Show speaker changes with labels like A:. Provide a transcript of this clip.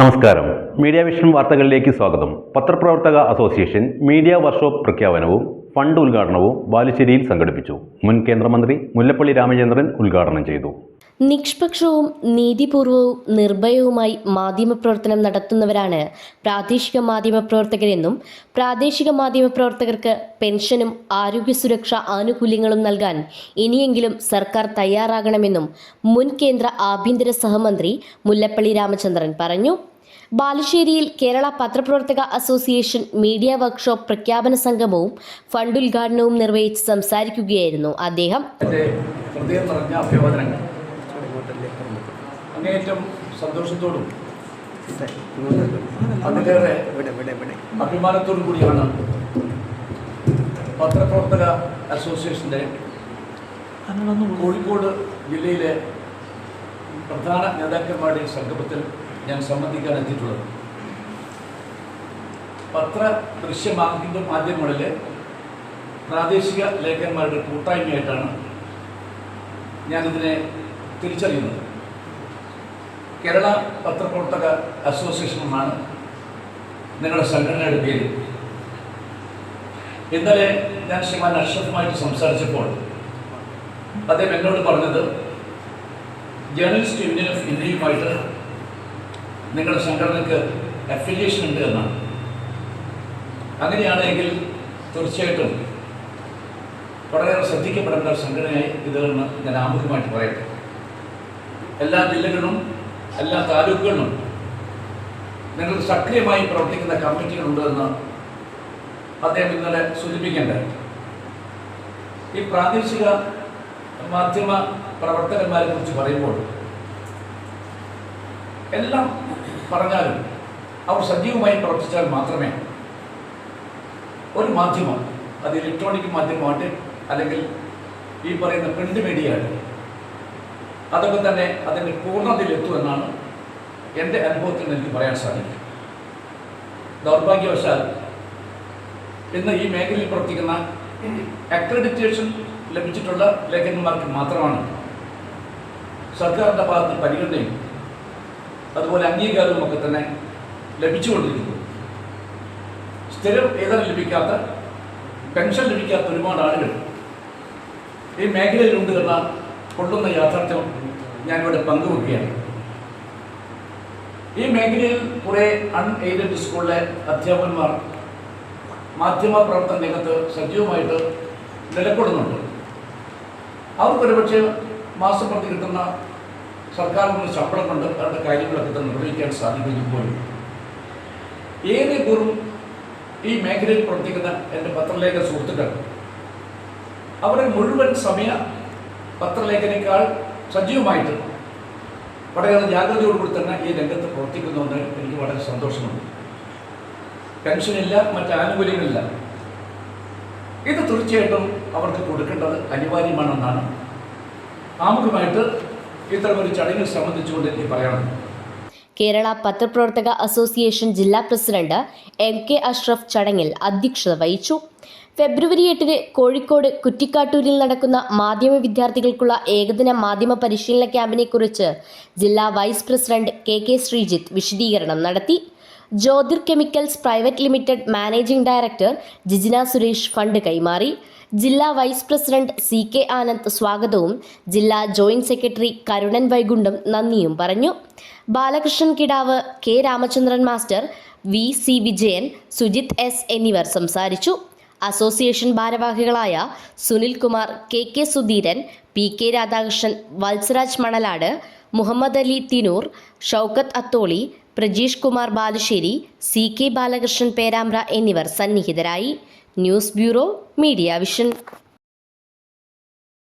A: നമസ്കാരം. Media vision വാർത്തകളിലേക്ക് സ്വാഗതം. പത്രപ്രവർത്തക അസോസിയേഷൻ മീഡിയ വർക്ക്ഷോപ്പ് പ്രഖ്യാപനവും ഫണ്ട് ഉദ്ഘാടനവും ബാലുശ്ശേരിയിൽ സംഘടിപ്പിച്ചു. മുൻ കേന്ദ്രമന്ത്രി മുല്ലപ്പള്ളി രാമചന്ദ്രൻ ഉദ്ഘാടനം ചെയ്തു.
B: നിഷ്പക്ഷവും നീതിപൂർവവും നിർഭയവുമായി മാധ്യമപ്രവർത്തനം നടത്തുന്നവരാണ് പ്രാദേശിക മാധ്യമപ്രവർത്തകരെന്നും പ്രാദേശിക മാധ്യമപ്രവർത്തകർക്ക് പെൻഷനും ആരോഗ്യ സുരക്ഷാ ആനുകൂല്യങ്ങളും നൽകാൻ ഇനിയെങ്കിലും സർക്കാർ തയ്യാറാകണമെന്നും മുൻ കേന്ദ്ര ആഭ്യന്തര സഹമന്ത്രി മുല്ലപ്പള്ളി രാമചന്ദ്രൻ പറഞ്ഞു. ബാലുശ്ശേരിയിൽ കേരള പത്രപ്രവർത്തക അസോസിയേഷൻ മീഡിയ വർക്ക്ഷോപ്പ് പ്രഖ്യാപന സംഗമവും ഫണ്ട് ഉദ്ഘാടനവും നിർവഹിച്ച് സംസാരിക്കുകയായിരുന്നു അദ്ദേഹം.
C: അഭിവാദനങ്ങൾ. അങ്ങേയറ്റം സന്തോഷത്തോടും അതിലേറെ അഭിമാനത്തോടു കൂടിയാണ് പത്രപ്രവർത്തക അസോസിയേഷന്റെ കോഴിക്കോട് ജില്ലയിലെ പ്രധാന നേതാക്കന്മാരുടെ സംഗമത്തിൽ ഞാൻ സംബന്ധിക്കാൻ എത്തിയിട്ടുള്ളത്. പത്ര ദൃശ്യ മാധ്യമ മാധ്യമങ്ങളിലെ പ്രാദേശിക ലേഖകന്മാരുടെ കൂട്ടായ്മയായിട്ടാണ് ഞാനിതിനെ തിരിച്ചറിയുന്നത്. കേരള പത്രപ്രവർത്തക അസോസിയേഷൻ എന്നാണ് നിങ്ങളുടെ സംഘടനയുടെ പേര്. ഇന്നലെ ഞാൻ ശ്രീമാൻ അഷ്റഫുമായിട്ട് സംസാരിച്ചപ്പോൾ അദ്ദേഹം എന്നോട് പറഞ്ഞത് ജേർണലിസ്റ്റ് യൂണിയൻ ഓഫ് ഇന്ത്യയുമായിട്ട് നിങ്ങളുടെ സംഘടനയ്ക്ക് അഫിലിയേഷൻ ഉണ്ട് എന്നാണ്. അങ്ങനെയാണെങ്കിൽ തീർച്ചയായിട്ടും വളരെയേറെ ശ്രദ്ധിക്കപ്പെടേണ്ട സംഘടനയായി ഇതെന്ന് ഞാൻ ആമുഖമായിട്ട് പറയട്ടെ. എല്ലാ ജില്ലകളിലും എല്ലാ താലൂക്കുകളിലും നിങ്ങൾ സക്രിയമായി പ്രവർത്തിക്കുന്ന കമ്മിറ്റികളുണ്ട് എന്ന് അദ്ദേഹം ഇന്നലെ സൂചിപ്പിക്കേണ്ടതായിട്ട് ഈ പ്രാദേശിക മാധ്യമ പ്രവർത്തകന്മാരെ കുറിച്ച് പറയുമ്പോൾ എല്ലാം പറഞ്ഞാലും അവർ സജീവമായി പ്രവർത്തിച്ചാൽ മാത്രമേ ഒരു മാധ്യമം അത് ഇലക്ട്രോണിക് മാധ്യമമായിട്ട് അല്ലെങ്കിൽ ഈ പറയുന്ന പ്രിന്റ് മീഡിയ ആയിട്ട് അതൊക്കെ തന്നെ അതിന്റെ പൂർണതയിലെത്തുമെന്നാണ് എന്റെ അനുഭവത്തിൽ നിന്ന് എനിക്ക് പറയാൻ സാധിക്കും. ദൗർഭാഗ്യവശാൽ ഇന്ന് ഈ മേഖലയിൽ പ്രവർത്തിക്കുന്ന അക്രഡിറ്റേഷൻ ലഭിച്ചിട്ടുള്ള ലേഖകന്മാർക്ക് മാത്രമാണ് സർക്കാരിന്റെ ഭാഗത്ത് പരിഗണനയും അതുപോലെ അംഗീകാരവും ഒക്കെ തന്നെ ലഭിച്ചുകൊണ്ടിരിക്കുന്നത്. സ്ഥിരം വേതനം ലഭിക്കാത്ത? പെൻഷൻ ലഭിക്കാത്ത ഒരുപാട് ആളുകൾ ഈ മേഖലയിലുണ്ട് എന്ന കൊള്ളുന്ന യാഥാർത്ഥ്യം ഞാനിവിടെ പങ്കുവെക്കുകയാണ്. ഈ മേഖലയിൽ കുറേ അൺഎയ്ഡഡ് സ്കൂളിലെ അധ്യാപകന്മാർ മാധ്യമ പ്രവർത്തന രംഗത്ത് സജീവമായിട്ട് നിലകൊള്ളുന്നുണ്ട് അവർക്ക് ഒരുപക്ഷെ മാസം പ്രതി കിട്ടുന്ന സർക്കാരിൽ നിന്ന് ശമ്പളം കൊണ്ട് അവരുടെ കാര്യങ്ങളൊക്കെ തന്നെ നിർവഹിക്കാൻ സാധിക്കുമെങ്കിൽ ഏത് കുറും ഈ മേഖലയിൽ പ്രവർത്തിക്കുന്ന എന്റെ പത്രലേഖ സുഹൃത്തുക്കൾ അവരെ മുഴുവൻ സമയ പത്രലേഖനേക്കാൾ സജീവമായിട്ട് വളരെ ജാഗ്രതയോടുകൂടി തന്നെ ഈ രംഗത്ത് പ്രവർത്തിക്കുന്നുണ്ട് എനിക്ക് വളരെ സന്തോഷമുണ്ട്. പെൻഷനില്ല മറ്റ് ആനുകൂല്യങ്ങളില്ല. ഇത് തീർച്ചയായിട്ടും അവർക്ക് കൊടുക്കേണ്ടത് അനിവാര്യമാണെന്നാണ്. ആമുഖമായിട്ട് ഇത്തരമൊരു ചടങ്ങിൽ സംബന്ധിച്ചുകൊണ്ട് എനിക്ക് പറയാനുള്ളത്.
B: കേരള പത്രപ്രവർത്തക അസോസിയേഷൻ ജില്ലാ പ്രസിഡന്റ് എം കെ അഷ്റഫ് ചടങ്ങിൽ അധ്യക്ഷത വഹിച്ചു. ഫെബ്രുവരി എട്ടിന് കോഴിക്കോട് കുറ്റിക്കാട്ടൂരിൽ നടക്കുന്ന മാധ്യമ വിദ്യാർത്ഥികൾക്കുള്ള ഏകദിന മാധ്യമ പരിശീലന ക്യാമ്പിനെക്കുറിച്ച് ജില്ലാ vice president K K Sreejith വിശദീകരണം നടത്തി. Jyothir chemicals private limited managing director Jijina Suresh fund കൈമാറി. ജില്ലാ vice president C K Anand സ്വാഗതവും ജില്ലാ ജോയിന്റ് സെക്രട്ടറി കരുണൻ വൈകുണ്ഠം നന്ദിയും പറഞ്ഞു. Balakrishnan Kidav K Ramachandran master V C Vijayan Sujith S എന്നിവർ സംസാരിച്ചു. അസോസിയേഷൻ ഭാരവാഹികളായ Sunilkumar K K Sudheeran P K Radhakrishnan Valsaraj Manalad Muhammad Ali Thinur Shoukath Atholi Prajeesh Kumar Balussery C K Balakrishnan Perambra എന്നിവർ സന്നിഹിതരായി. News bureau media vision.